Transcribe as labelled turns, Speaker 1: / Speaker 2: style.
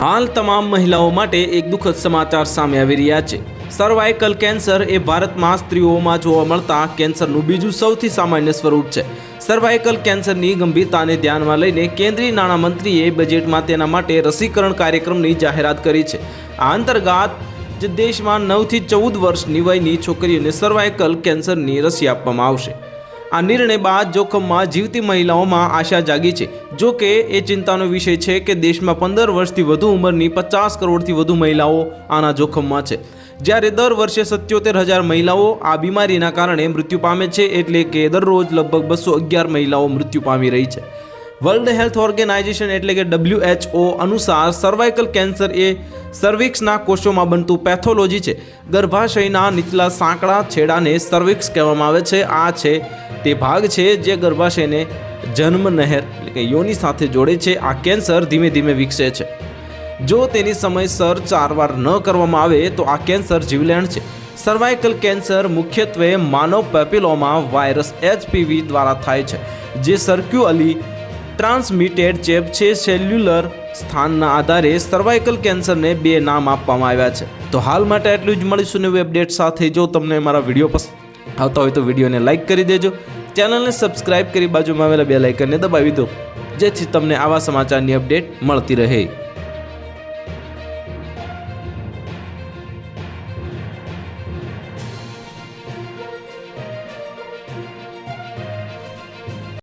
Speaker 1: હાલ તમામ મહિલાઓ માટે એક દુઃખદ સમાચાર સામે આવી રહ્યા છે. સર્વાઇકલ કેન્સર એ ભારતમાં સ્ત્રીઓમાં જોવા મળતા કેન્સરનું બીજું સૌથી સામાન્ય સ્વરૂપ છે. સર્વાઇકલ કેન્સરની ગંભીરતાને ધ્યાનમાં લઈને કેન્દ્રીય નાણામંત્રીએ બજેટમાં તેના માટે રસીકરણ કાર્યક્રમની જાહેરાત કરી છે. આ અંતર્ગત જે દેશમાં નવથી ચૌદ વર્ષની વયની છોકરીઓને સર્વાઇકલ કેન્સરની રસી આપવામાં આવશે. આ નિર્ણય બાદ જોખમમાં જીવતી મહિલાઓમાં આશા જાગી છે. જો કે, એ ચિંતાનો વિષય છે કે દેશમાં પંદર વર્ષથી વધુ ઉંમરની પચાસ કરોડથી વધુ મહિલાઓ આના જોખમમાં છે. જ્યારે દર વર્ષે સત્યોતેર હજાર મહિલાઓ આ બીમારીના કારણે મૃત્યુ પામે છે, એટલે કે દરરોજ લગભગ બસો અગિયાર મહિલાઓ મૃત્યુ પામી રહી છે. વર્લ્ડ હેલ્થ ઓર્ગેનાઇઝેશન એટલે કે ડબ્લ્યુએચઓ અનુસાર સર્વાઇકલ કેન્સર એ સર્વિક્સના કોષોમાં બનતું પેથોલોજી છે. ગર્ભાશયના નીચલા સાંકડા, છેડાને સર્વિક્સ કહેવામાં આવે છે. આ છે તે ભાગ છે જે ગર્ભાશયને જન્મ, નહેર એટલે કે યોની સાથે જોડે છે. આ કેન્સર ધીમે ધીમે વિકસે છે. જો તેની સમયસર સારવાર ન કરવામાં આવે તો આ કેન્સર જીવલેણ છે. સર્વાઇકલ કેન્સર મુખ્યત્વે માનવ પેપિલોમા વાયરસ એચપીવી દ્વારા થાય છે, જે સર્ક્યુઅલી ટ્રાન્સમિટેડ ચેપ છે સેલ્યુલર સ્થાનના આધારે સર્વાઇકલ કેન્સરને બે નામ આપવામાં આવ્યા છે. તો હાલ માટે એટલું જ મળીશું નવી અપડેટ સાથે. જો તમને મારા વીડિયો પસંદ આવતા હોય તો વિડીયોને લાઇક કરી દેજો. ચેનલને સબસ્ક્રાઇબ કરી બાજુમાં આવેલા બે લાઇકનને દબાવી દો. જેથી તમને આવા સમાચારની અપડેટ મળતી રહે.